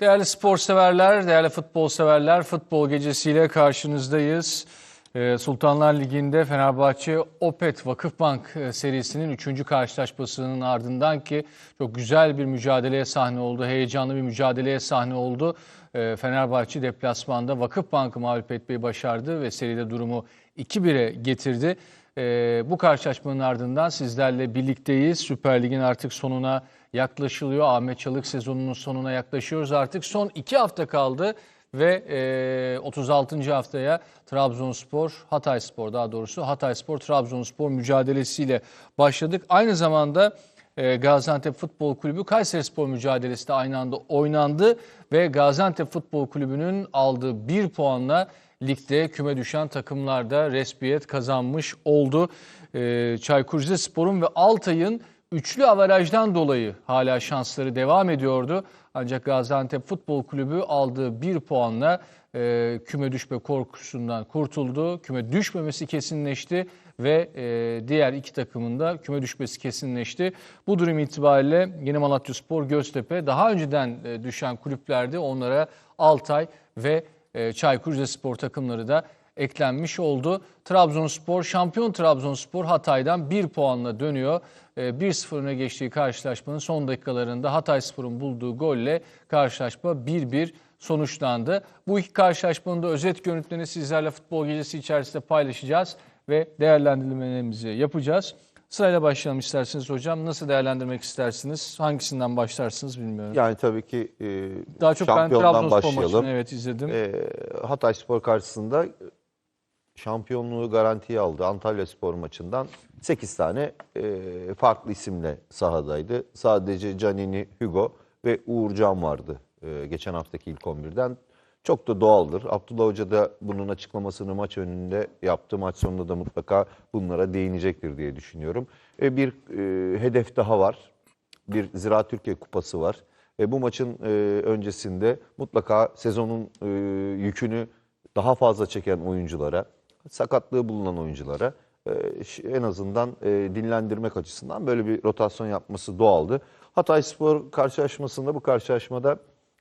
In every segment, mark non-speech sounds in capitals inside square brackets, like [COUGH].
Değerli spor severler, değerli futbol severler, futbol gecesiyle karşınızdayız. Ee, Sultanlar Ligi'nde Fenerbahçe Opet Vakıfbank e, serisinin 3. karşılaşmasının ardından ki çok güzel bir mücadeleye sahne oldu, heyecanlı bir mücadeleye sahne oldu. Ee, Fenerbahçe deplasmanda Vakıfbank'ı mağlup etmeyi başardı ve seride durumu 2-1'e getirdi. Ee, bu karşılaşmanın ardından sizlerle birlikteyiz. Süper Lig'in artık sonuna yaklaşılıyor. Ahmet Çalık sezonunun sonuna yaklaşıyoruz artık. Son iki hafta kaldı ve e, 36. haftaya Trabzonspor, Hatayspor daha doğrusu Hatayspor, Trabzonspor mücadelesiyle başladık. Aynı zamanda e, Gaziantep Futbol Kulübü Kayserispor mücadelesi de aynı anda oynandı ve Gaziantep Futbol Kulübü'nün aldığı bir puanla ligde küme düşen takımlar da resmiyet kazanmış oldu. E, Çaykur Rizespor'un ve Altay'ın üçlü averajdan dolayı hala şansları devam ediyordu. Ancak Gaziantep Futbol Kulübü aldığı bir puanla e, küme düşme korkusundan kurtuldu. Küme düşmemesi kesinleşti ve e, diğer iki takımın da küme düşmesi kesinleşti. Bu durum itibariyle Yeni Malatya Spor, Göztepe daha önceden e, düşen kulüplerdi. Onlara Altay ve e, Çaykur Rizespor takımları da eklenmiş oldu. Trabzonspor, şampiyon Trabzonspor Hatay'dan bir puanla dönüyor. E, 1-0 öne geçtiği karşılaşmanın son dakikalarında Hatayspor'un bulduğu golle karşılaşma 1-1 sonuçlandı. Bu iki karşılaşmanın da özet görüntülerini sizlerle futbol gecesi içerisinde paylaşacağız ve değerlendirmelerimizi yapacağız. Sırayla başlayalım isterseniz hocam. Nasıl değerlendirmek istersiniz? Hangisinden başlarsınız bilmiyorum. Yani tabii ki e, Daha çok ben Trabzonspor başlayalım. maçını evet izledim. E, Hatay Spor karşısında şampiyonluğu garantiye aldı. Antalya Spor maçından 8 tane e, farklı isimle sahadaydı. Sadece Canini, Hugo ve Uğurcan vardı e, geçen haftaki ilk 11'den. Çok da doğaldır. Abdullah Hoca da bunun açıklamasını maç önünde yaptı. Maç sonunda da mutlaka bunlara değinecektir diye düşünüyorum. E, bir e, hedef daha var. Bir Ziraat Türkiye Kupası var. E, bu maçın e, öncesinde mutlaka sezonun e, yükünü daha fazla çeken oyunculara, sakatlığı bulunan oyunculara e, en azından e, dinlendirmek açısından böyle bir rotasyon yapması doğaldı. Hatay Spor karşılaşmasında bu karşılaşmada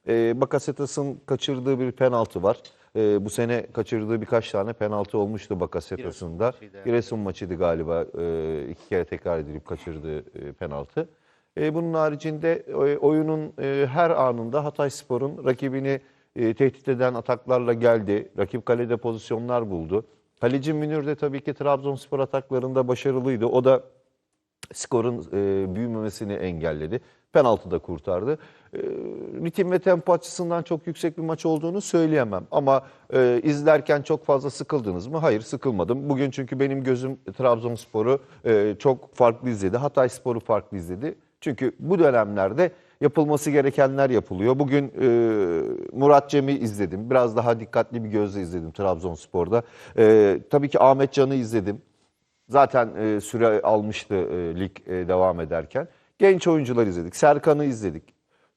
e, Bakasetas'ın kaçırdığı bir penaltı var. E, bu sene kaçırdığı birkaç tane penaltı olmuştu Bakasetas'ın da. Giresun maçıydı galiba e, iki kere tekrar edilip kaçırdığı e, penaltı. E, bunun haricinde e, oyunun e, her anında Hatay Spor'un rakibini e, tehdit eden ataklarla geldi. Rakip kalede pozisyonlar buldu. Kaleci Münir de tabii ki Trabzonspor ataklarında başarılıydı. O da skorun e, büyümemesini engelledi. Penaltı da kurtardı. E, ritim ve tempo açısından çok yüksek bir maç olduğunu söyleyemem. Ama e, izlerken çok fazla sıkıldınız mı? Hayır sıkılmadım. Bugün çünkü benim gözüm Trabzonspor'u e, çok farklı izledi. Hatay Spor'u farklı izledi. Çünkü bu dönemlerde yapılması gerekenler yapılıyor. Bugün e, Murat Cem'i izledim. Biraz daha dikkatli bir gözle izledim Trabzonspor'da. E, tabii ki Ahmet Can'ı izledim. Zaten e, süre almıştı e, lig e, devam ederken. Genç oyuncular izledik. Serkan'ı izledik.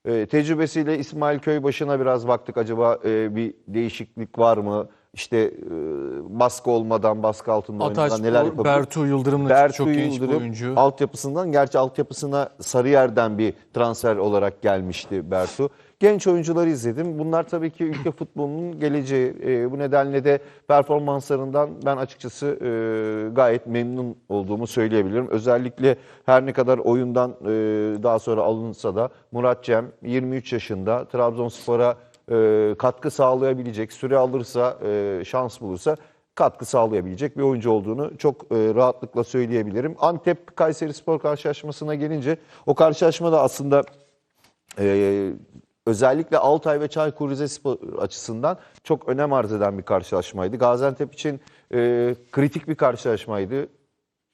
E, tecrübesiyle İsmail Köybaşı'na biraz baktık. Acaba e, bir değişiklik var mı? İşte e, baskı olmadan, baskı altında oynadan neler yapabilir? Bertu Yıldırım'la Bertu çok genç bir Yıldırım oyuncu. altyapısından gerçi altyapısına Sarıyer'den bir transfer olarak gelmişti Bertu. Genç oyuncuları izledim. Bunlar tabii ki ülke futbolunun geleceği. E, bu nedenle de performanslarından ben açıkçası e, gayet memnun olduğumu söyleyebilirim. Özellikle her ne kadar oyundan e, daha sonra alınsa da Murat Cem 23 yaşında Trabzonspor'a e, katkı sağlayabilecek, süre alırsa, e, şans bulursa katkı sağlayabilecek bir oyuncu olduğunu çok e, rahatlıkla söyleyebilirim. Antep Kayseri Spor karşılaşmasına gelince o karşılaşmada aslında e, özellikle Altay ve Çaykur Rizespor açısından çok önem arz eden bir karşılaşmaydı. Gaziantep için kritik bir karşılaşmaydı.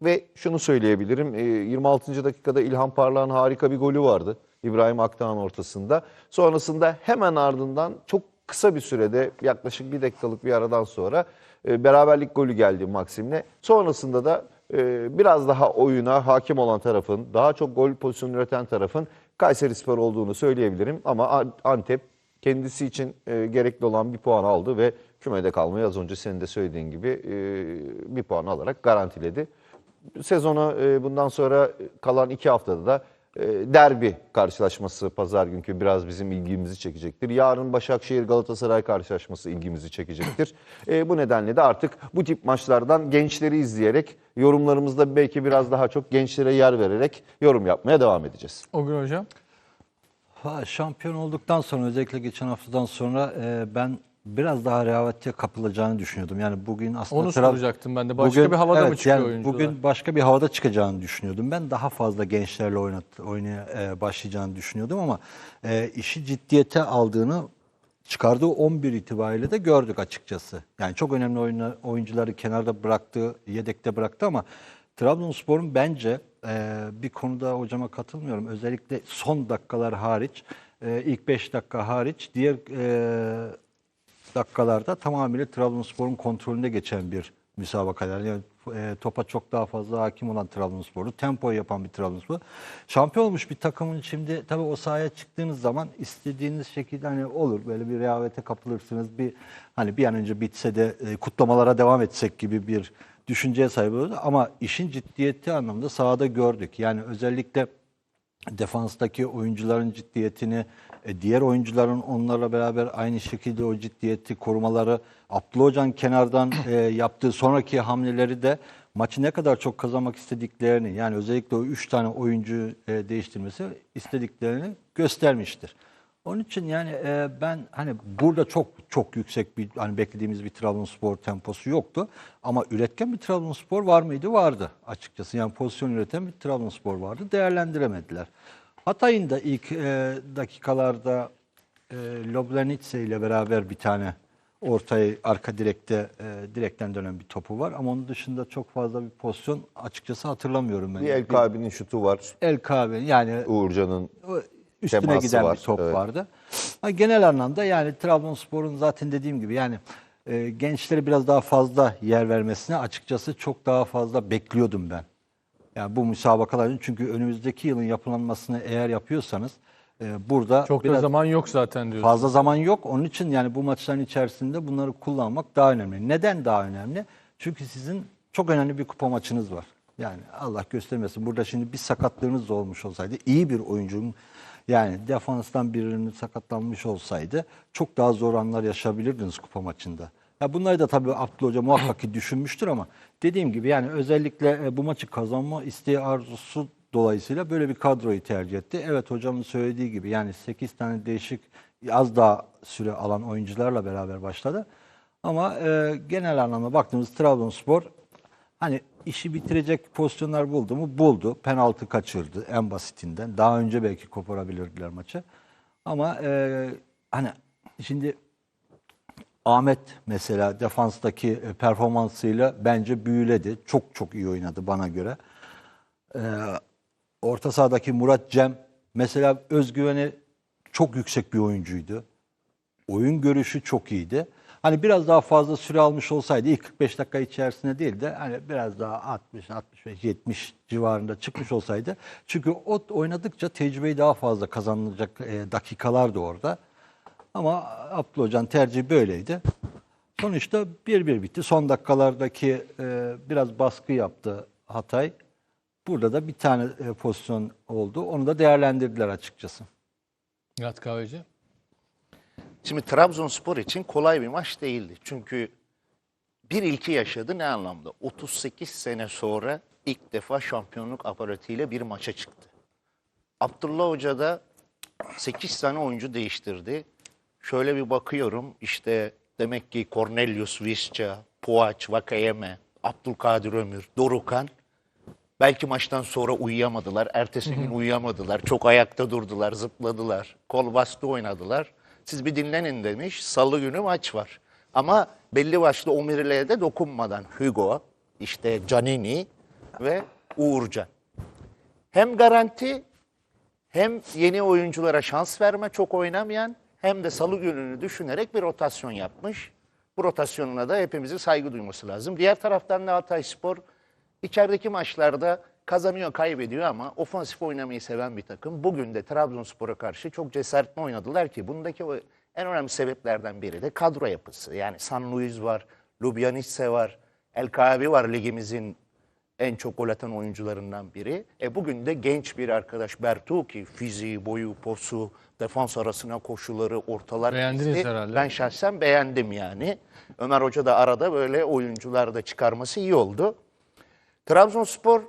Ve şunu söyleyebilirim, e, 26. dakikada İlhan Parlak'ın harika bir golü vardı. İbrahim Akdağ'ın ortasında. Sonrasında hemen ardından çok kısa bir sürede yaklaşık bir dakikalık bir aradan sonra e, beraberlik golü geldi Maksim'le. Sonrasında da e, biraz daha oyuna hakim olan tarafın, daha çok gol pozisyonu üreten tarafın Kayseri Spor olduğunu söyleyebilirim. Ama An- Antep kendisi için e, gerekli olan bir puan aldı ve kümede kalmayı az önce senin de söylediğin gibi e, bir puan alarak garantiledi. Sezona e, bundan sonra kalan iki haftada da derbi karşılaşması pazar günkü biraz bizim ilgimizi çekecektir. Yarın Başakşehir Galatasaray karşılaşması ilgimizi çekecektir. [CLEARS THROAT] E, bu nedenle de artık bu tip maçlardan gençleri izleyerek yorumlarımızda belki biraz daha çok gençlere yer vererek yorum yapmaya devam edeceğiz. O gün hocam. Ha, şampiyon olduktan sonra özellikle geçen haftadan sonra e, ben biraz daha rehavete kapılacağını düşünüyordum. Yani bugün aslında Onu soracaktım ben de. Başka bir havada mı çıkıyor oyuncular? Bugün başka bir havada çıkacağını düşünüyordum. Ben daha fazla gençlerle oynat, oynaya e, başlayacağını düşünüyordum ama e, işi ciddiyete aldığını çıkardığı 11 itibariyle de gördük açıkçası. Yani çok önemli oyunlar, oyuncuları kenarda bıraktı, yedekte bıraktı ama Trabzonspor'un bence e, bir konuda hocama katılmıyorum. Özellikle son dakikalar hariç, e, ilk 5 dakika hariç diğer e, dakikalarda tamamıyla Trabzonspor'un kontrolünde geçen bir müsabakalar. Yani e, topa çok daha fazla hakim olan Trabzonspor'u, tempo yapan bir Trabzonspor. Şampiyon olmuş bir takımın şimdi tabii o sahaya çıktığınız zaman istediğiniz şekilde hani olur böyle bir rehavete kapılırsınız. Bir hani bir an önce bitse de e, kutlamalara devam etsek gibi bir düşünceye sahip oluruz. Ama işin ciddiyeti anlamda sahada gördük. Yani özellikle defanstaki oyuncuların ciddiyetini, e, diğer oyuncuların onlarla beraber aynı şekilde o ciddiyeti korumaları, Abdullah Hoca'nın kenardan e, [CLEARS THROAT] yaptığı sonraki hamleleri de maçı ne kadar çok kazanmak istediklerini, yani özellikle o üç tane oyuncu e, değiştirmesi istediklerini göstermiştir. Onun için yani e, ben hani burada çok çok yüksek bir hani beklediğimiz bir Trabzonspor temposu yoktu. Ama üretken bir Trabzonspor var mıydı? Vardı açıkçası. Yani pozisyon üreten bir Trabzonspor vardı. Değerlendiremediler. Hatay'ın da ilk e, dakikalarda e, Lobranitse ile beraber bir tane ortaya arka direkte e, direkten dönen bir topu var. Ama onun dışında çok fazla bir pozisyon açıkçası hatırlamıyorum ben. Bir El Kabi'nin şutu var. El Kabe yani Uğurcan'ın üstüne Teması giden var, bir top evet. vardı. Ha, genel anlamda yani Trabzonspor'un zaten dediğim gibi yani e, gençlere biraz daha fazla yer vermesine açıkçası çok daha fazla bekliyordum ben. Yani bu müsabakaların çünkü önümüzdeki yılın yapılanmasını eğer yapıyorsanız e, burada Çok da biraz zaman yok zaten diyorsun. fazla zaman yok. Onun için yani bu maçların içerisinde bunları kullanmak daha önemli. Neden daha önemli? Çünkü sizin çok önemli bir kupa maçınız var. Yani Allah göstermesin burada şimdi bir sakatlığınız da olmuş olsaydı iyi bir oyuncunun yani defanstan birinin sakatlanmış olsaydı çok daha zor anlar yaşayabilirdiniz kupa maçında. Ya bunları da tabii Abdullah Hoca muhakkak ki düşünmüştür ama dediğim gibi yani özellikle e, bu maçı kazanma isteği arzusu dolayısıyla böyle bir kadroyu tercih etti. Evet hocamın söylediği gibi yani 8 tane değişik az daha süre alan oyuncularla beraber başladı. Ama e, genel anlamda baktığımız Trabzonspor hani işi bitirecek pozisyonlar buldu mu? Buldu. Penaltı kaçırdı en basitinden. Daha önce belki koparabilirdiler maçı. Ama e, hani şimdi Ahmet mesela defanstaki e, performansıyla bence büyüledi. Çok çok iyi oynadı bana göre. Ee, orta sahadaki Murat Cem mesela özgüveni çok yüksek bir oyuncuydu. Oyun görüşü çok iyiydi. Hani biraz daha fazla süre almış olsaydı ilk 45 dakika içerisinde değil de hani biraz daha 60 65 70 civarında çıkmış olsaydı. Çünkü o oynadıkça tecrübeyi daha fazla kazanılacak e, dakikalar da orada. Ama Abdullah Hoca'nın tercihi böyleydi. Sonuçta 1-1 bitti. Son dakikalardaki e, biraz baskı yaptı Hatay. Burada da bir tane e, pozisyon oldu. Onu da değerlendirdiler açıkçası. Nihat Kahveci. Şimdi Trabzonspor için kolay bir maç değildi. Çünkü bir ilki yaşadı ne anlamda? 38 sene sonra ilk defa şampiyonluk aparatıyla bir maça çıktı. Abdullah Hoca da 8 tane oyuncu değiştirdi. Şöyle bir bakıyorum işte demek ki Cornelius Visca, Poğaç, Vakayeme, Abdülkadir Ömür, Dorukan Belki maçtan sonra uyuyamadılar. Ertesi gün uyuyamadılar. Çok ayakta durdular, zıpladılar. Kol bastı oynadılar. Siz bir dinlenin demiş. Salı günü maç var. Ama belli başlı omuriliğe de dokunmadan Hugo, işte Canini ve Uğurcan. Hem garanti hem yeni oyunculara şans verme çok oynamayan hem de salı gününü düşünerek bir rotasyon yapmış. Bu rotasyonuna da hepimizin saygı duyması lazım. Diğer taraftan da Hatayspor içerideki maçlarda kazanıyor, kaybediyor ama ofansif oynamayı seven bir takım. Bugün de Trabzonspor'a karşı çok cesaretli oynadılar ki bundaki o en önemli sebeplerden biri de kadro yapısı. Yani San Luis var, Ljubljanica var, El Kaabi var ligimizin En çok gol atan oyuncularından biri. E bugün de genç bir arkadaş Bertuki fiziği, boyu, posu, defans arasına koşuları, ortalar Beğendiniz kesti. herhalde. Ben şahsen beğendim yani. Ömer Hoca da arada böyle oyuncular da çıkarması iyi oldu. Trabzonspor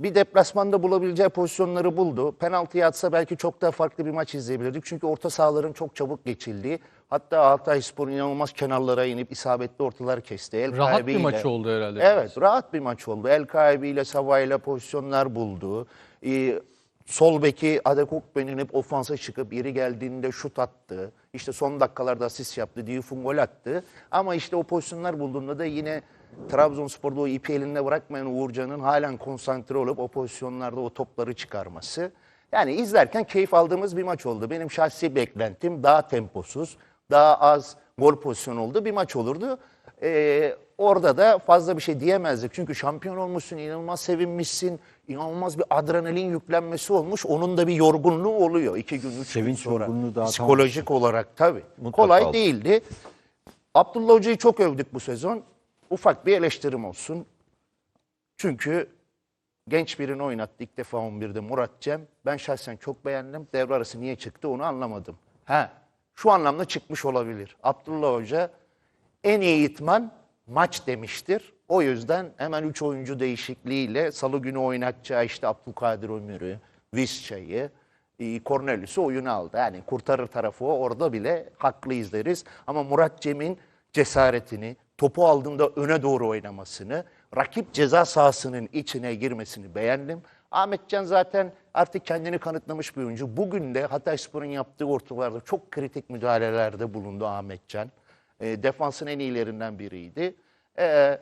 bir deplasmanda bulabileceği pozisyonları buldu. Penaltı atsa belki çok daha farklı bir maç izleyebilirdik. Çünkü orta sahaların çok çabuk geçildiği. Hatta Altayspor inanılmaz kenarlara inip isabetli ortalar kesti. El Rahat bir maç oldu herhalde. Evet rahat bir maç oldu. El kaybıyla Sava'yla pozisyonlar buldu. Ee, sol beki Adekokben'in inip ofansa çıkıp yeri geldiğinde şut attı. İşte son dakikalarda asist yaptı. Diouf'un gol attı. Ama işte o pozisyonlar bulduğunda da yine Trabzonspor'da o ipi elinde bırakmayan Uğurcan'ın halen konsantre olup o pozisyonlarda o topları çıkarması. Yani izlerken keyif aldığımız bir maç oldu. Benim şahsi beklentim daha temposuz, daha az gol pozisyonu oldu bir maç olurdu. Ee, orada da fazla bir şey diyemezdik. Çünkü şampiyon olmuşsun, inanılmaz sevinmişsin, inanılmaz bir adrenalin yüklenmesi olmuş. Onun da bir yorgunluğu oluyor iki gün, üç gün Sevinç sonra. yorgunluğu daha tam- Psikolojik olarak tabii. Mutlaka Kolay oldu. değildi. Abdullah Hoca'yı çok övdük bu sezon. Ufak bir eleştirim olsun. Çünkü genç birini oynattı ilk defa 11'de Murat Cem. Ben şahsen çok beğendim. Devre arası niye çıktı onu anlamadım. Ha, şu anlamda çıkmış olabilir. Abdullah Hoca en iyi itman maç demiştir. O yüzden hemen 3 oyuncu değişikliğiyle salı günü oynatacağı işte Abdülkadir Ömür'ü, Visca'yı, e, Cornelius'u oyuna aldı. Yani kurtarır tarafı o. Orada bile haklı izleriz. Ama Murat Cem'in cesaretini, topu aldığında öne doğru oynamasını, rakip ceza sahasının içine girmesini beğendim. Ahmetcan zaten artık kendini kanıtlamış bir oyuncu. Bugün de Hatayspor'un yaptığı ortalarda çok kritik müdahalelerde bulundu Ahmetcan. E, defansın en iyilerinden biriydi. E,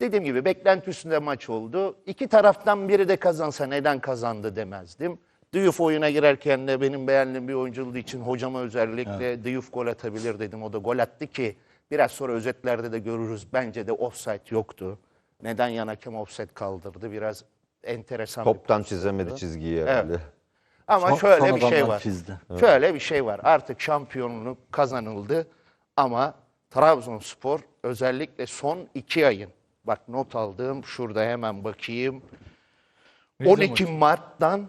dediğim gibi beklenti üstünde maç oldu. İki taraftan biri de kazansa neden kazandı demezdim. Diouf oyuna girerken de benim beğendiğim bir oyuncu için hocama özellikle Diouf gol atabilir dedim. O da gol attı ki biraz sonra özetlerde de görürüz. Bence de offside yoktu. Neden yan hakem offside kaldırdı? Biraz enteresan bir Toptan çizemedi çizgiyi herhalde. ama Son- şöyle bir şey var. çizdi. Şöyle bir şey var. Artık şampiyonluk kazanıldı ama Trabzonspor özellikle son iki ayın bak not aldığım şurada hemen bakayım. Rize 12 maçı. Mart'tan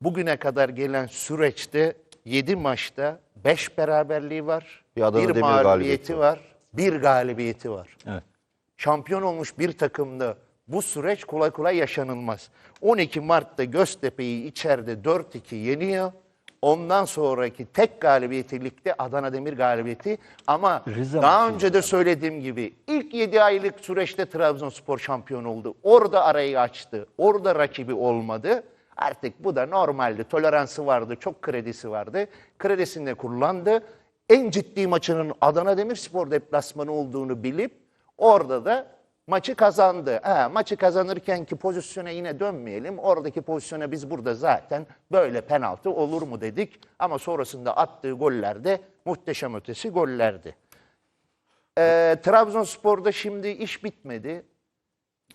bugüne kadar gelen süreçte 7 maçta 5 beraberliği var. Bir Adana bir Demir galibiyeti var. Bir galibiyeti var Evet. şampiyon olmuş bir takımda bu süreç kolay kolay yaşanılmaz. 12 Mart'ta Göztepe'yi içeride 4-2 yeniyor. Ondan sonraki tek galibiyeti ligde Adana Demir galibiyeti. Ama Rize daha önce de söylediğim gibi ilk 7 aylık süreçte Trabzonspor şampiyon oldu. Orada arayı açtı. Orada rakibi olmadı. Artık bu da normaldi. Toleransı vardı, çok kredisi vardı. Kredisini de kullandı. En ciddi maçının Adana Demirspor deplasmanı olduğunu bilip orada da maçı kazandı. Ha, maçı kazanırken ki pozisyona yine dönmeyelim. Oradaki pozisyona biz burada zaten böyle penaltı olur mu dedik. Ama sonrasında attığı goller de muhteşem ötesi gollerdi. Ee, Trabzonspor'da şimdi iş bitmedi.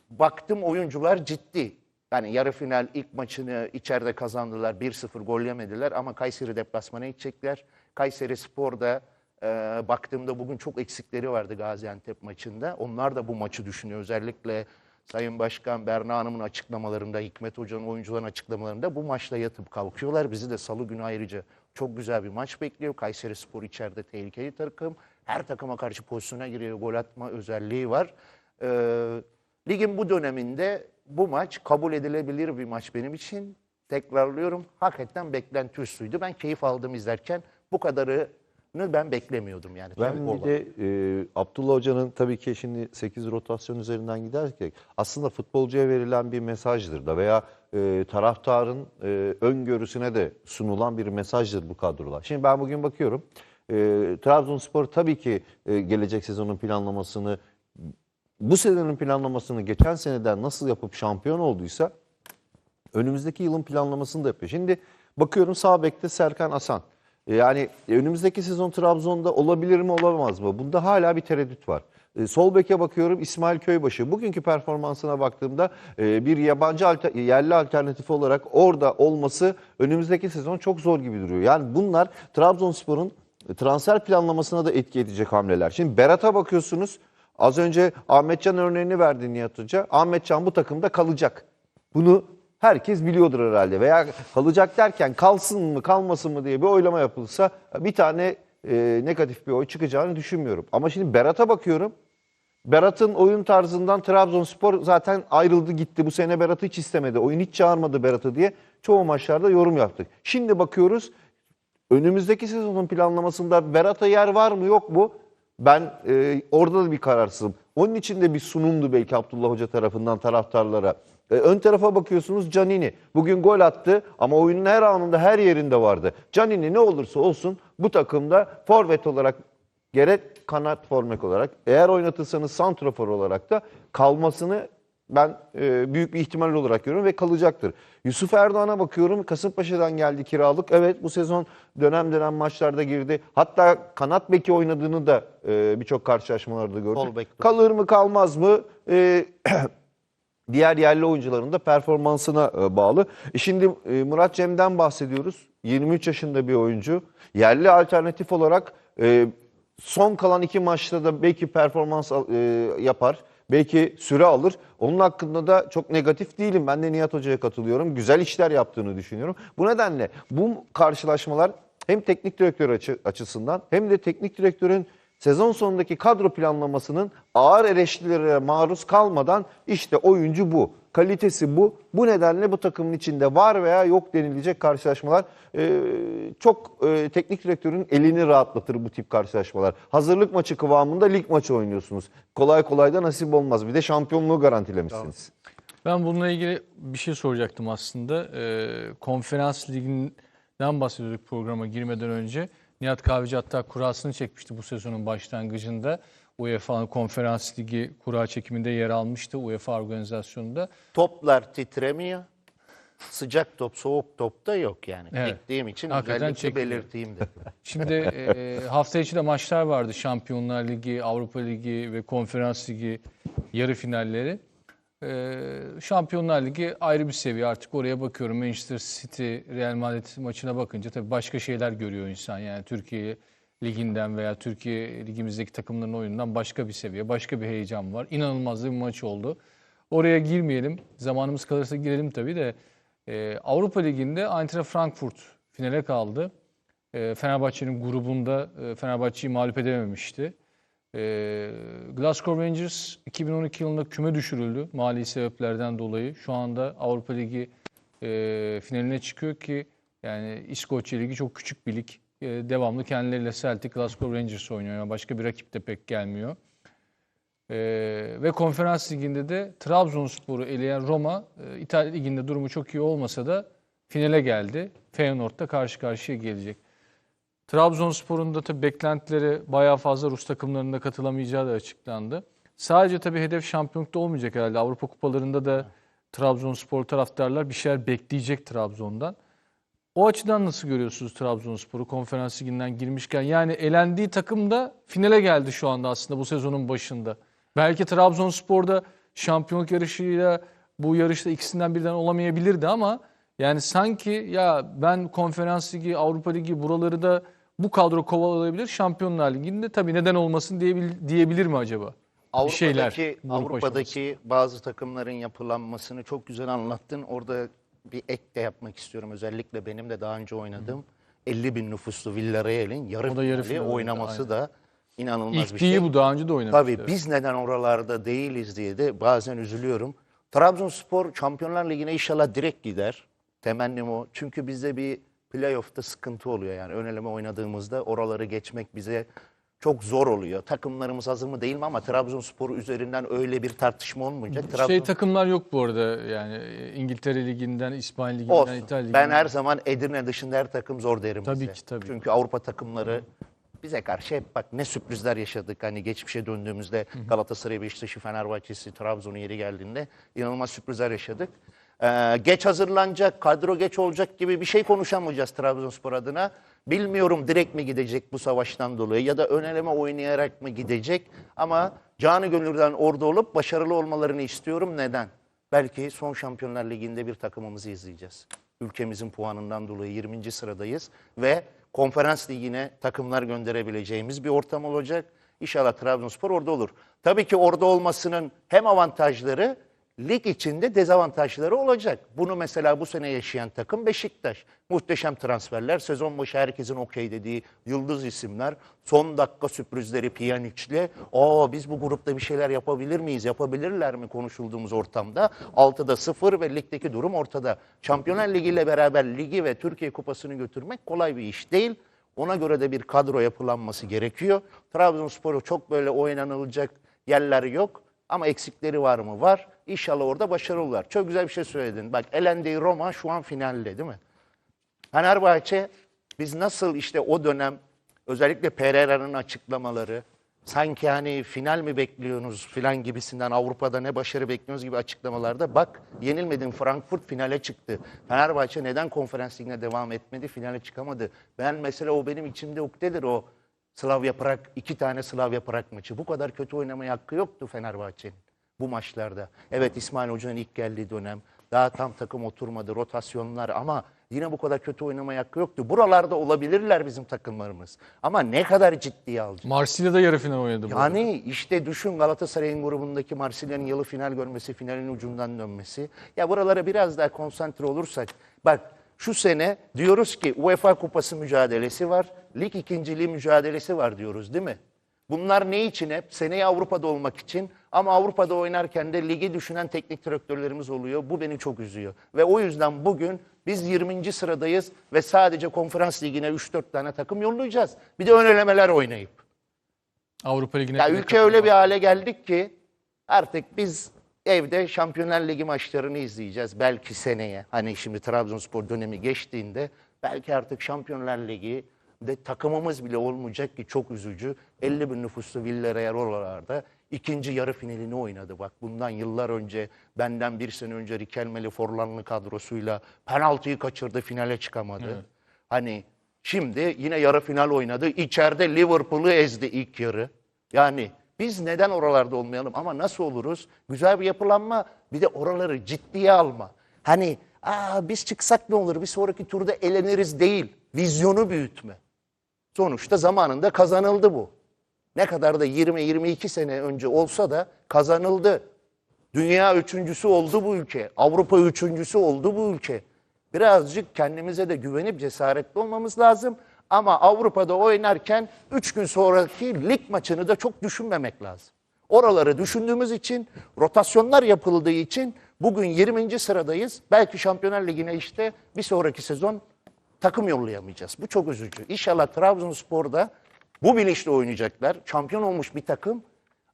Baktım oyuncular ciddi. Yani yarı final ilk maçını içeride kazandılar. 1-0 gol yemediler ama Kayseri deplasmana gidecekler. Kayseri Spor'da e, baktığımda bugün çok eksikleri vardı Gaziantep maçında. Onlar da bu maçı düşünüyor. Özellikle Sayın Başkan Berna Hanım'ın açıklamalarında, Hikmet Hoca'nın oyuncuların açıklamalarında bu maçla yatıp kalkıyorlar. Bizi de salı günü ayrıca çok güzel bir maç bekliyor. Kayseri Spor içeride tehlikeli takım. Her takıma karşı pozisyona giriyor. Gol atma özelliği var. Ee, ligin bu döneminde bu maç kabul edilebilir bir maç benim için. Tekrarlıyorum hakikaten beklenti üstüydü. Ben keyif aldım izlerken. Bu kadarını ben beklemiyordum yani. Ben bir de e, Abdullah Hoca'nın tabii ki şimdi 8 rotasyon üzerinden giderken aslında futbolcuya verilen bir mesajdır da veya e, taraftarın e, öngörüsüne de sunulan bir mesajdır bu kadrolar. Şimdi ben bugün bakıyorum e, Trabzonspor tabii ki e, gelecek sezonun planlamasını bu senenin planlamasını geçen seneden nasıl yapıp şampiyon olduysa önümüzdeki yılın planlamasını da yapıyor. Şimdi bakıyorum sağ bekte Serkan Asan. E, Yani önümüzdeki sezon Trabzon'da olabilir mi olamaz mı? Bunda hala bir tereddüt var. E, Sol beke bakıyorum İsmail Köybaşı. Bugünkü performansına baktığımda e, bir yabancı yerli alternatifi olarak orada olması önümüzdeki sezon çok zor gibi duruyor. Yani bunlar Trabzonspor'un transfer planlamasına da etki edecek hamleler. Şimdi Berat'a bakıyorsunuz. Az önce Ahmetcan örneğini verdi Nihat Hoca. Ahmetcan bu takımda kalacak. Bunu herkes biliyordur herhalde. Veya kalacak derken kalsın mı kalmasın mı diye bir oylama yapılsa bir tane e, negatif bir oy çıkacağını düşünmüyorum. Ama şimdi Berat'a bakıyorum. Berat'ın oyun tarzından Trabzonspor zaten ayrıldı gitti. Bu sene Berat'ı hiç istemedi. Oyun hiç çağırmadı Berat'ı diye çoğu maçlarda yorum yaptık. Şimdi bakıyoruz önümüzdeki sezonun planlamasında Berat'a yer var mı yok mu? Ben e, orada da bir kararsızım. Onun için de bir sunumdu belki Abdullah Hoca tarafından taraftarlara. E, ön tarafa bakıyorsunuz Canini. Bugün gol attı ama oyunun her anında her yerinde vardı. Canini ne olursa olsun bu takımda forvet olarak gerek kanat formek olarak eğer oynatırsanız santrafor olarak da kalmasını ben e, büyük bir ihtimal olarak görüyorum ve kalacaktır. Yusuf Erdoğan'a bakıyorum. Kasımpaşa'dan geldi kiralık. Evet bu sezon dönem dönem maçlarda girdi. Hatta kanat beki oynadığını da e, birçok karşılaşmalarda gördük. Kalır mı kalmaz mı? E, [CLEARS THROAT] diğer yerli oyuncuların da performansına e, bağlı. E şimdi e, Murat Cem'den bahsediyoruz. 23 yaşında bir oyuncu. Yerli alternatif olarak e, son kalan iki maçta da belki performans yapar. Belki süre alır. Onun hakkında da çok negatif değilim. Ben de Nihat Hoca'ya katılıyorum. Güzel işler yaptığını düşünüyorum. Bu nedenle bu karşılaşmalar hem teknik direktör açı- açısından hem de teknik direktörün sezon sonundaki kadro planlamasının ağır eleştirilere maruz kalmadan işte oyuncu bu, kalitesi bu. Bu nedenle bu takımın içinde var veya yok denilecek karşılaşmalar e, çok e, teknik direktörün elini rahatlatır bu tip karşılaşmalar. Hazırlık maçı kıvamında lig maçı oynuyorsunuz. Kolay kolay da nasip olmaz. Bir de şampiyonluğu garantilemişsiniz. Ben bununla ilgili bir şey soracaktım aslında. Ee, konferans liginden bahsediyorduk programa girmeden önce. Nihat Kahveci hatta kurasını çekmişti bu sezonun başlangıcında. UEFA Konferans Ligi kura çekiminde yer almıştı UEFA organizasyonunda. Toplar titremiyor. Sıcak top, soğuk top da yok yani. Evet. İçin Hakikaten özellikle çekmiyor. belirteyim dedim. [LAUGHS] Şimdi e, hafta içi de maçlar vardı. Şampiyonlar Ligi, Avrupa Ligi ve Konferans Ligi yarı finalleri. E, Şampiyonlar Ligi ayrı bir seviye artık oraya bakıyorum. Manchester City, Real Madrid maçına bakınca tabii başka şeyler görüyor insan. Yani Türkiye Liginden veya Türkiye Ligimizdeki takımların oyunundan başka bir seviye, başka bir heyecan var. İnanılmaz bir maç oldu. Oraya girmeyelim. Zamanımız kalırsa girelim tabii de. E, Avrupa Ligi'nde Eintracht Frankfurt finale kaldı. E, Fenerbahçe'nin grubunda e, Fenerbahçe'yi mağlup edememişti. E, Glasgow Rangers 2012 yılında küme düşürüldü mali sebeplerden dolayı. Şu anda Avrupa Ligi e, finaline çıkıyor ki yani İskoçya Ligi çok küçük bir lig. E, devamlı kendileriyle Celtic, Glasgow Rangers oynuyor. Yani başka bir rakip de pek gelmiyor. Ee, ve konferans liginde de Trabzonspor'u eleyen Roma e, İtalya liginde durumu çok iyi olmasa da finale geldi. Feyenoord'da karşı karşıya gelecek. Trabzonspor'un da tabii beklentileri bayağı fazla Rus takımlarında katılamayacağı da açıklandı. Sadece tabii hedef şampiyonlukta olmayacak herhalde. Avrupa kupalarında da Trabzonspor taraftarlar bir şeyler bekleyecek Trabzon'dan. O açıdan nasıl görüyorsunuz Trabzonspor'u konferans liginden girmişken? Yani elendiği takım da finale geldi şu anda aslında bu sezonun başında. Belki Trabzonspor'da şampiyonluk yarışıyla bu yarışta ikisinden birden olamayabilirdi ama yani sanki ya ben konferans ligi, Avrupa ligi buraları da bu kadro kovalayabilir. Şampiyonlar liginde tabii neden olmasın diyebil, diyebilir mi acaba? Bir şeyler Avrupa'daki, Avrupa'daki bazı takımların yapılanmasını çok güzel anlattın. Orada bir ek de yapmak istiyorum. Özellikle benim de daha önce oynadığım 50 bin nüfuslu Villarreal'in yarı, O da yarı finali oynaması aynen. da inanılmaz İlk bir şey. bu daha önce de oynamıştı. Tabii biz neden oralarda değiliz diye de bazen üzülüyorum. Trabzonspor Şampiyonlar Ligi'ne inşallah direkt gider. Temennim o. Çünkü bizde bir playoff'ta sıkıntı oluyor yani. Ön eleme oynadığımızda oraları geçmek bize çok zor oluyor. Takımlarımız hazır mı değil mi ama Trabzonspor üzerinden öyle bir tartışma olmayacak. Trabzon... Şey takımlar yok bu arada yani İngiltere liginden, İspanya liginden, Olsun. İtalya liginden. Ben her zaman Edirne dışında her takım zor derim Tabii bize. ki, tabii. Çünkü Avrupa takımları bize karşı hep bak ne sürprizler yaşadık. Hani geçmişe döndüğümüzde Galatasaray, Beşiktaş'ı, Fenerbahçe'si, Trabzon'u yeri geldiğinde inanılmaz sürprizler yaşadık. Ee, geç hazırlanacak, kadro geç olacak gibi bir şey konuşamayacağız Trabzonspor adına. Bilmiyorum direkt mi gidecek bu savaştan dolayı ya da ön eleme oynayarak mı gidecek ama canı gönülden orada olup başarılı olmalarını istiyorum. Neden? Belki son Şampiyonlar Ligi'nde bir takımımızı izleyeceğiz. Ülkemizin puanından dolayı 20. sıradayız ve konferans ligine takımlar gönderebileceğimiz bir ortam olacak. İnşallah Trabzonspor orada olur. Tabii ki orada olmasının hem avantajları lig içinde dezavantajları olacak. Bunu mesela bu sene yaşayan takım Beşiktaş. Muhteşem transferler, sezon başı herkesin okey dediği yıldız isimler, son dakika sürprizleri Pjanic'le, aa biz bu grupta bir şeyler yapabilir miyiz, yapabilirler mi konuşulduğumuz ortamda 6'da 0 ve ligdeki durum ortada. Şampiyonlar Ligi ile beraber ligi ve Türkiye Kupası'nı götürmek kolay bir iş değil. Ona göre de bir kadro yapılanması gerekiyor. Trabzonspor'u çok böyle oynanılacak yerleri yok. Ama eksikleri var mı? Var. İnşallah orada başarılılar. Çok güzel bir şey söyledin. Bak elendiği Roma şu an finalde değil mi? Fenerbahçe biz nasıl işte o dönem özellikle Pereira'nın açıklamaları sanki hani final mi bekliyorsunuz filan gibisinden Avrupa'da ne başarı bekliyorsunuz gibi açıklamalarda bak yenilmedin Frankfurt finale çıktı. Fenerbahçe neden konferans ligine devam etmedi finale çıkamadı. Ben mesela o benim içimde ukdedir o Slavia Prag iki tane Slavia Prag maçı. Bu kadar kötü oynamaya hakkı yoktu Fenerbahçe'nin bu maçlarda. Evet İsmail Hoca'nın ilk geldiği dönem daha tam takım oturmadı, rotasyonlar ama yine bu kadar kötü oynamaya hakkı yoktu. Buralarda olabilirler bizim takımlarımız. Ama ne kadar ciddiye alacak? Marsilya'da yarı final oynadı. bu arada. Yani işte düşün Galatasaray'ın grubundaki Marsilya'nın yalı final görmesi, finalin ucundan dönmesi. Ya buralara biraz daha konsantre olursak. Bak şu sene diyoruz ki UEFA Kupası mücadelesi var, lig ikinciliği mücadelesi var diyoruz değil mi? Bunlar ne için hep? Seneye Avrupa'da olmak için ama Avrupa'da oynarken de ligi düşünen teknik direktörlerimiz oluyor. Bu beni çok üzüyor. Ve o yüzden bugün biz 20. sıradayız ve sadece konferans ligine 3-4 tane takım yollayacağız. Bir de ön elemeler oynayıp. Avrupa Ligi'ne. Ya ülke öyle katıldı. bir hale geldik ki artık biz evde Şampiyonlar Ligi maçlarını izleyeceğiz. Belki seneye hani şimdi Trabzonspor dönemi geçtiğinde belki artık Şampiyonlar Ligi de takımımız bile olmayacak ki çok üzücü. 50 bin nüfuslu Villarreal oralarda ikinci yarı finalini oynadı. Bak bundan yıllar önce benden bir sene önce Rikelmeli Forlanlı kadrosuyla penaltıyı kaçırdı finale çıkamadı. Hani şimdi yine yarı final oynadı. İçeride Liverpool'u ezdi ilk yarı. Yani biz neden oralarda olmayalım ama nasıl oluruz? Güzel bir yapılanma bir de oraları ciddiye alma. Hani Aa, biz çıksak ne olur bir sonraki turda eleniriz değil. Vizyonu büyütme. Sonuçta zamanında kazanıldı bu. Ne kadar da 20-22 sene önce olsa da kazanıldı. Dünya üçüncüsü oldu bu ülke. Avrupa üçüncüsü oldu bu ülke. Birazcık kendimize de güvenip cesaretli olmamız lazım. Ama Avrupa'da oynarken 3 gün sonraki lig maçını da çok düşünmemek lazım. Oraları düşündüğümüz için, rotasyonlar yapıldığı için bugün 20. sıradayız. Belki Şampiyonlar Ligi'ne işte bir sonraki sezon takım yollayamayacağız. Bu çok üzücü. İnşallah Trabzonspor'da bu bilinçle oynayacaklar. Şampiyon olmuş bir takım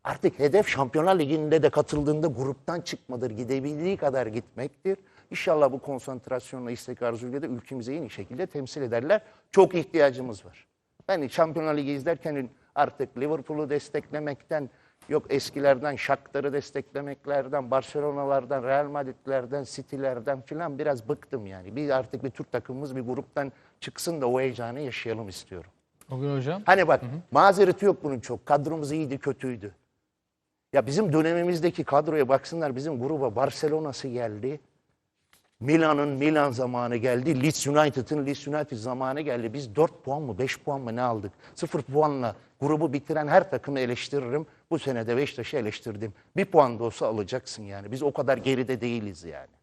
artık hedef Şampiyonlar Ligi'nde de katıldığında gruptan çıkmadır. Gidebildiği kadar gitmektir. İnşallah bu konsantrasyonla istek arzuyla da ülkemizi en iyi şekilde temsil ederler. Çok ihtiyacımız var. Ben Şampiyonlar Ligi izlerken artık Liverpool'u desteklemekten, yok eskilerden Shakhtar'ı desteklemeklerden, Barcelona'lardan, Real Madrid'lerden, City'lerden filan biraz bıktım yani. Bir artık bir Türk takımımız bir gruptan çıksın da o heyecanı yaşayalım istiyorum. O gün hocam. Hani bak mazereti yok bunun çok. Kadromuz iyiydi, kötüydü. Ya bizim dönemimizdeki kadroya baksınlar bizim gruba Barcelona'sı geldi. Milan'ın Milan zamanı geldi. Leeds United'ın Leeds United zamanı geldi. Biz 4 puan mı 5 puan mı ne aldık? 0 puanla grubu bitiren her takımı eleştiririm. Bu sene de Beşiktaş'ı eleştirdim. Bir puan da olsa alacaksın yani. Biz o kadar geride değiliz yani.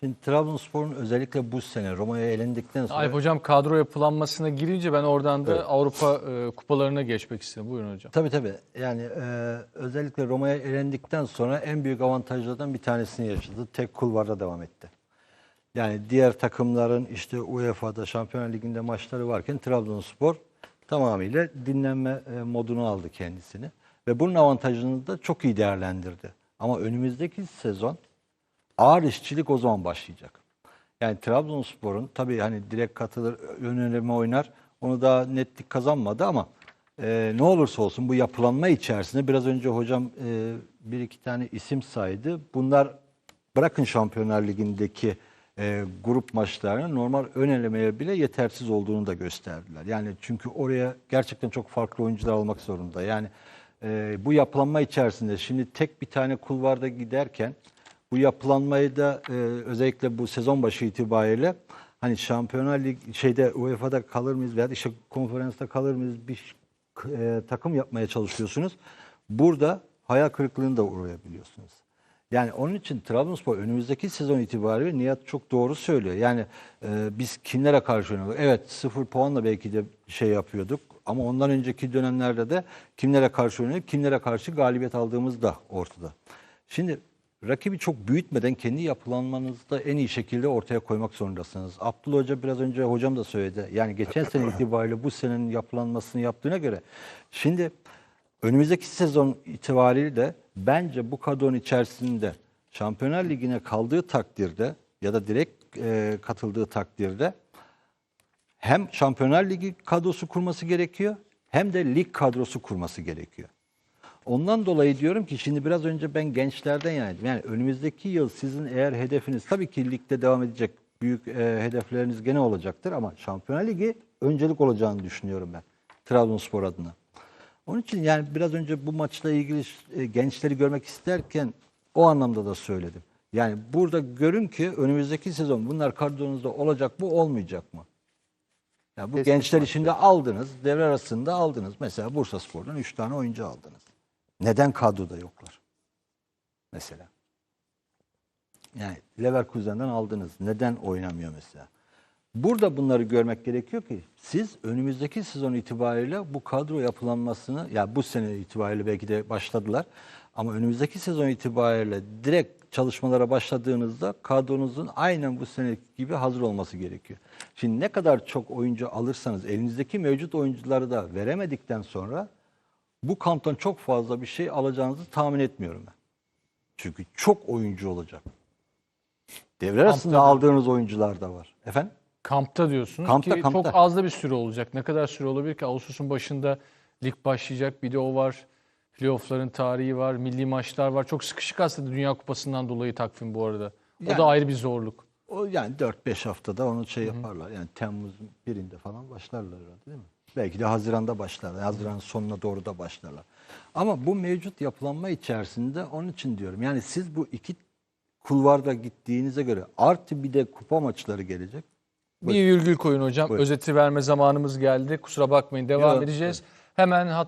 Şimdi Trabzonspor'un özellikle bu sene Roma'ya elendikten sonra Alp hocam kadro yapılanmasına girince ben oradan da Avrupa e, kupalarına geçmek istedim. Buyurun hocam. Tabii tabii. Yani e, özellikle Roma'ya elendikten sonra en büyük avantajlardan bir tanesini yaşadı. Tek kulvarda devam etti. Yani diğer takımların işte UEFA'da Şampiyonlar Ligi'nde maçları varken Trabzonspor tamamıyla dinlenme e, modunu aldı kendisini. Ve bunun avantajını da çok iyi değerlendirdi. Ama önümüzdeki sezon ağır işçilik o zaman başlayacak. Yani Trabzonspor'un tabii hani direkt katılır, ön eleme oynar. Onu daha netlik kazanmadı ama e, ne olursa olsun bu yapılanma içerisinde biraz önce hocam e, bir iki tane isim saydı. Bunlar bırakın Şampiyonlar Ligi'ndeki e, grup maçlarının normal ön elemeye bile yetersiz olduğunu da gösterdiler. Yani çünkü oraya gerçekten çok farklı oyuncular almak zorunda. Yani e, bu yapılanma içerisinde şimdi tek bir tane kulvarda giderken bu yapılanmayı da e, özellikle bu sezon başı itibariyle hani Şampiyonlar Lig şeyde UEFA'da kalır mıyız veya işte konferansta kalır mıyız bir e, takım yapmaya çalışıyorsunuz. Burada hayal kırıklığına da uğrayabiliyorsunuz. Yani onun için Trabzonspor önümüzdeki sezon itibariyle Nihat çok doğru söylüyor. Yani e, biz kimlere karşı oynuyorduk? Evet sıfır puanla belki de şey yapıyorduk. Ama ondan önceki dönemlerde de kimlere karşı oynuyorduk? Kimlere karşı galibiyet aldığımız da ortada. Şimdi rakibi çok büyütmeden kendi yapılanmanızı da en iyi şekilde ortaya koymak zorundasınız. Abdullah Hoca biraz önce hocam da söyledi. Yani geçen [LAUGHS] sene itibariyle bu senenin yapılanmasını yaptığına göre şimdi önümüzdeki sezon itibariyle bence bu kadronun içerisinde Şampiyonlar Ligi'ne kaldığı takdirde ya da direkt e, katıldığı takdirde hem Şampiyonlar Ligi kadrosu kurması gerekiyor hem de lig kadrosu kurması gerekiyor. Ondan dolayı diyorum ki şimdi biraz önce ben gençlerden yani yani önümüzdeki yıl sizin eğer hedefiniz tabii ki ligde devam edecek büyük e, hedefleriniz gene olacaktır ama Şampiyonlar Ligi öncelik olacağını düşünüyorum ben Trabzonspor adına. Onun için yani biraz önce bu maçla ilgili e, gençleri görmek isterken o anlamda da söyledim. Yani burada görün ki önümüzdeki sezon bunlar kadronuzda olacak mı olmayacak mı? Ya bu gençler içinde aldınız, devre arasında aldınız. Mesela Bursa Spor'dan 3 tane oyuncu aldınız. Neden kadroda yoklar? Mesela. Yani Leverkusen'den aldınız. Neden oynamıyor mesela? Burada bunları görmek gerekiyor ki siz önümüzdeki sezon itibariyle bu kadro yapılanmasını ya bu sene itibariyle belki de başladılar ama önümüzdeki sezon itibariyle direkt çalışmalara başladığınızda kadronuzun aynen bu seneki gibi hazır olması gerekiyor. Şimdi ne kadar çok oyuncu alırsanız elinizdeki mevcut oyuncuları da veremedikten sonra bu kamptan çok fazla bir şey alacağınızı tahmin etmiyorum ben. Çünkü çok oyuncu olacak. Devre arasında aldığınız oyuncular da var. Efendim? Kampta diyorsunuz Kampta, ki kampta. çok az da bir süre olacak. Ne kadar süre olabilir ki? Ağustos'un başında lig başlayacak. Bir de o var. Playoff'ların tarihi var. Milli maçlar var. Çok sıkışık aslında Dünya Kupası'ndan dolayı takvim bu arada. O Yani- da ayrı bir zorluk. O yani 4-5 haftada onu şey yaparlar. Yani Temmuz birinde falan başlarlar herhalde değil mi? Belki de Haziran'da başlarlar. Haziran sonuna doğru da başlarlar. Ama bu mevcut yapılanma içerisinde onun için diyorum. Yani siz bu iki kulvarda gittiğinize göre artı bir de kupa maçları gelecek. Bir virgül koyun hocam. Buyurun. Özeti verme zamanımız geldi. Kusura bakmayın. Devam Yok, edeceğiz. Hemen hat